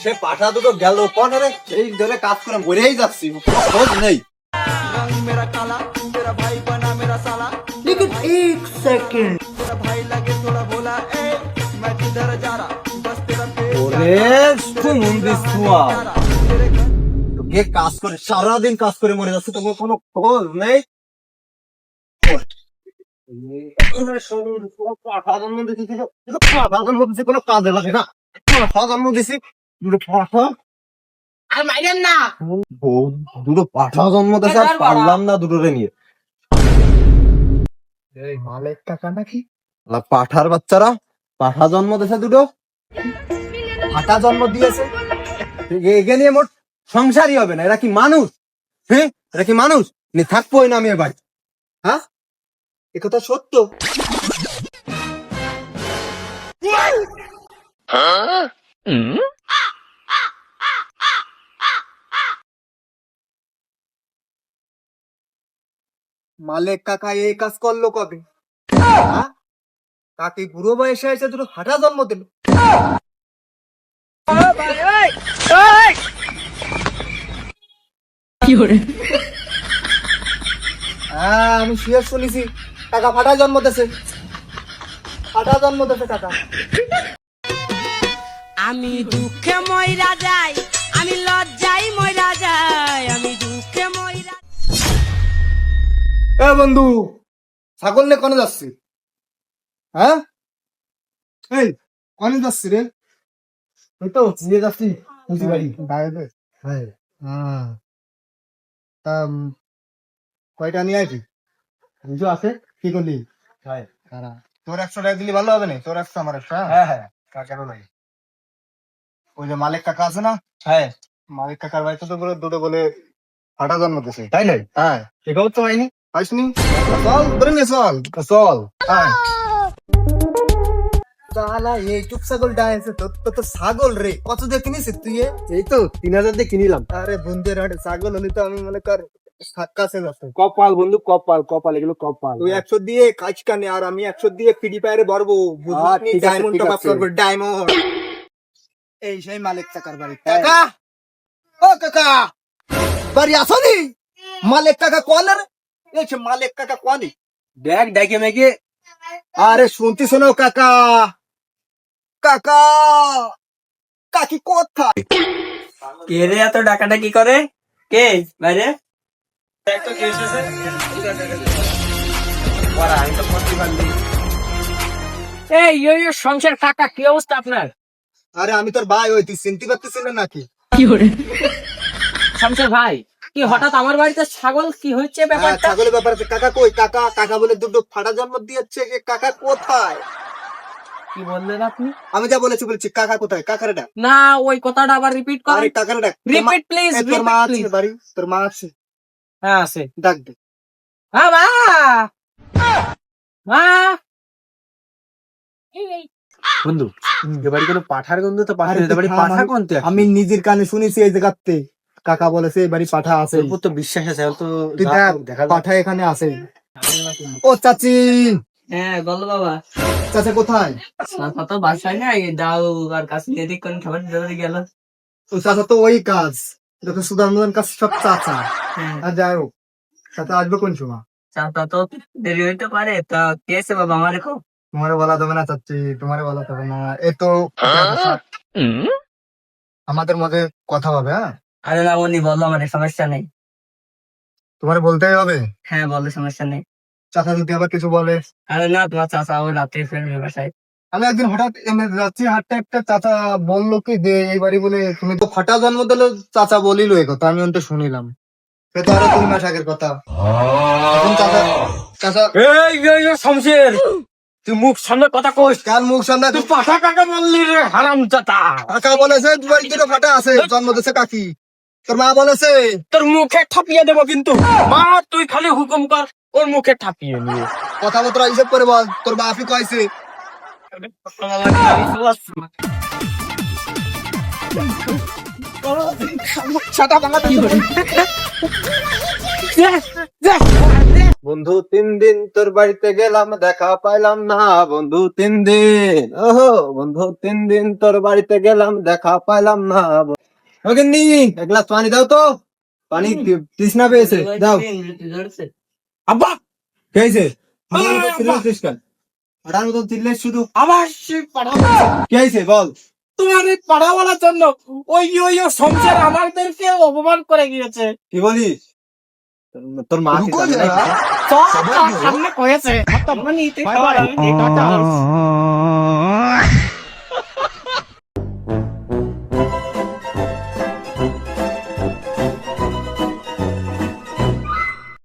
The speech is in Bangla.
সে পাঠা দুটো গেল পরে সেই ধরে কাজ করে মরেই যাচ্ছি কোনো খোঁজ নেই रंग मेरा काला तेरा भाई बना मेरा साला लेकिन एक सेकंड तेरा भाई लगे थोड़ा बोला ए मैं किधर जा रहा बस तेरा फेस ওরে সুমন্দির ছোঁয়া तेरे घर তোকে কাজ করে সারাদিন কাজ করে মরে যাচ্ছে তোমার কোনো খোঁজ নেই পাঠা জন্ম দিছি পাঠা জন্ম দিছি কোনো কাজে লাগে না পাঠা জন্ম দিছি দুটো পাঠা? আর মাইরেন না। দুটো পাঠা জন্ম দিছে আর পারলাম না দুটোরে নিয়ে। এই মালেক টাকা নাকি? পাঠার বাচ্চারা পাঠা জন্ম দিয়েছে দুটো। পাঠা জন্ম দিয়েছে? এগে নিয়ে মোট সংসারই হবে না এরা কি মানুষ? হ্যাঁ এরা কি মানুষ? নি থাকবোই না আমি এবার। হ্যাঁ? এ কথা সত্য। মালেক কাকা এই কাজ করল কবে? কাকি বুড়ো বয়সে এসে দুটো হাঁটা জন্ম দিল। হ্যাঁ আমি শিয়ার শুনেছি। কাকা ফাটা জন্ম দিয়েছে ফাটা জন্ম দিয়েছে কাকা। আমি দুঃখে ময়রা যাই আমি লজ্জাই ময়রা যাই। এ বন্ধু ছাগল নিয়ে কনে যাচ্ছি। হ্যাঁ? এই কনে যাচ্ছি রে। ওই তো নিয়ে যাচ্ছি। মুসি বাড়ি বাইরে হ্যাঁ হ্যাঁ। তা কয়টা নিয়ে আইছি? বুঝো আছে? কি করলি? হ্যাঁ। তোর একশো টাকা দিলি ভালো হবে না? তোর একশো আমার একশো হ্যাঁ? হ্যাঁ কেন নাই? ওই যে মালিক কাকা আছে না? হ্যাঁ। মালিক কাকার বাড়িতে তো বলে দুটো বলে ফাটা জন্ম দিছে। তাই নাই হ্যাঁ। এটাও তো হয়নি। আসনি চল ধরে নে চল চল হ্যাঁ তালা এই চুপ ছাগলটা আছে তো তো তো ছাগল রে। কত দিয়ে কিনিস তুই এই তো তিন হাজার দিয়ে কিনিলাম। আরে বন্ধুর হাটে ছাগল হলে তো আমি মনে কর কাছে যাচ্ছে কপাল বন্ধু কপাল কপাল এগুলো কপাল। তুই একশো দিয়ে কাজ কানে আর আমি একশো দিয়ে ফ্রি ফায়ারে ভরবো। হ্যাঁ, ডায়মন্ড টপ আপ। করব ডায়মন্ড এই সেই মালিক টাকার বাড়ি। কাকা! ও কাকা! বাড়ি আসনি? মালিক কাকা কোন রে এই মালিক কাকা কোনি? দেখ ডাকে মেকে আরে শুনতে শোনো কাকা। কাকা! কাকি কোথায়? কে রে এত ডাকাটা কি করে? কে? বাইরে? এই ইয়ো ইয়ো সংসার কাকা কি অবস্থা আপনার? আরে আমি তোর ভাই ওই তুই চিনতে পারতেছিস না নাকি? সংসার ভাই কি হঠাৎ আমার বাড়িতে ছাগল? কি হচ্ছে হ্যাঁ, ব্যাপারটা? ছাগলের ব্যাপার আছে। কাকা কই? কাকা কাকা বলে দুটো ফাটা জন্ম দিয়েছে। এ কাকা কোথায়? কি বললেন আপনি? আমি যা বলেছি বলছি কাকা কোথায়? কাকারে ডাক। না ওই কথাটা আবার রিপিট কর আরে কাকারে ডাক। তোর মা- রিপিট প্লিজ তোর মা আছে বাড়ি? তোর মা আছে? হ্যাঁ আছে। ডাক দে। হ্যাঁ মা! মা! বন্ধু এবারে কোনো পাঠার গন্ধ তো পাঠার পারি পাঠা কোনতে আমি নিজের কানে শুনেছি এই জায়গাতে। কাকা বলেছে এই বাড়ি পাঠা আছে। তো বিশ্বাস আছে তো পাঠা এখানে আছে। ও চাচি! হ্যাঁ বলো বাবা। চাচা কোথায়? কত বাসায় না এই দাও আর কাছে এদিক কোন খাবার দিতে গেল। ও চাচা তো ওই কাজ যত সুদান কাজ সব চাচা। হ্যাঁ। আর যাই হোক চাচা আসবে কোন সময়? চাপা তো দেরি হইতে পারে তা কে আছে বাবা আমার রেখো তোমারে বলা যাবে না চাচ্ছি তোমারে বলা যাবে না। এ তো আমাদের মধ্যে কথা হবে হ্যাঁ? আরে না উনি বলল আমার সমস্যা নেই। তোমার বলতেই হবে। হ্যাঁ বললে সমস্যা নেই। চাচা যদি আবার কিছু বলে? আরে না তোমার চাচা ওই রাতে ফিরবে বাসায়। আমি একদিন হঠাৎ এমনি যাচ্ছি হাঁটতে একটা চাচা বলল কি যে এই বাড়ি বলে তুমি তো ফাটা জন্ম দিলে চাচা বলিল এই কথা আমি ওটা শুনিলাম। সে তো আরও দুই মাস আগের কথা। এখন চাচা চাচা এই এই এই শমশের তুই মুখ সামনে কথা কইস। কার মুখ সামনে? তুই পাঠা কাকা বললি রে হারাম চাতা কাকা বলেছে দুটো ফাটা আছে জন্ম দিছে কাকি। তোর মা বলেছে? তোর মুখে ঠাপিয়ে দেবো কিন্তু। মা তুই খালি হুকুম কর ওর মুখে ঠাপিয়ে নিয়ে। কথাবার্তা হিসেব করে বল তোর বাপি কয়েছে বন্ধু তিন দিন তোর বাড়িতে গেলাম দেখা পাইলাম না। বন্ধু তিন দিন ওহো বন্ধু তিন দিন তোর বাড়িতে গেলাম দেখা পাইলাম না। ওগেনি এক গ্লাস পানি দাও তো। পানি তৃষ্ণা পেয়েছে দাও। আব্বা! চিল্লে শুধু আবার কে হয়েছে বল। তোমার এই পাড়াওয়ালার জন্য ওই ওই ওই সংসার আমাদেরকে অপমান করে গিয়েছে। কি বলিস? তোর- মা সামনে কয়েছে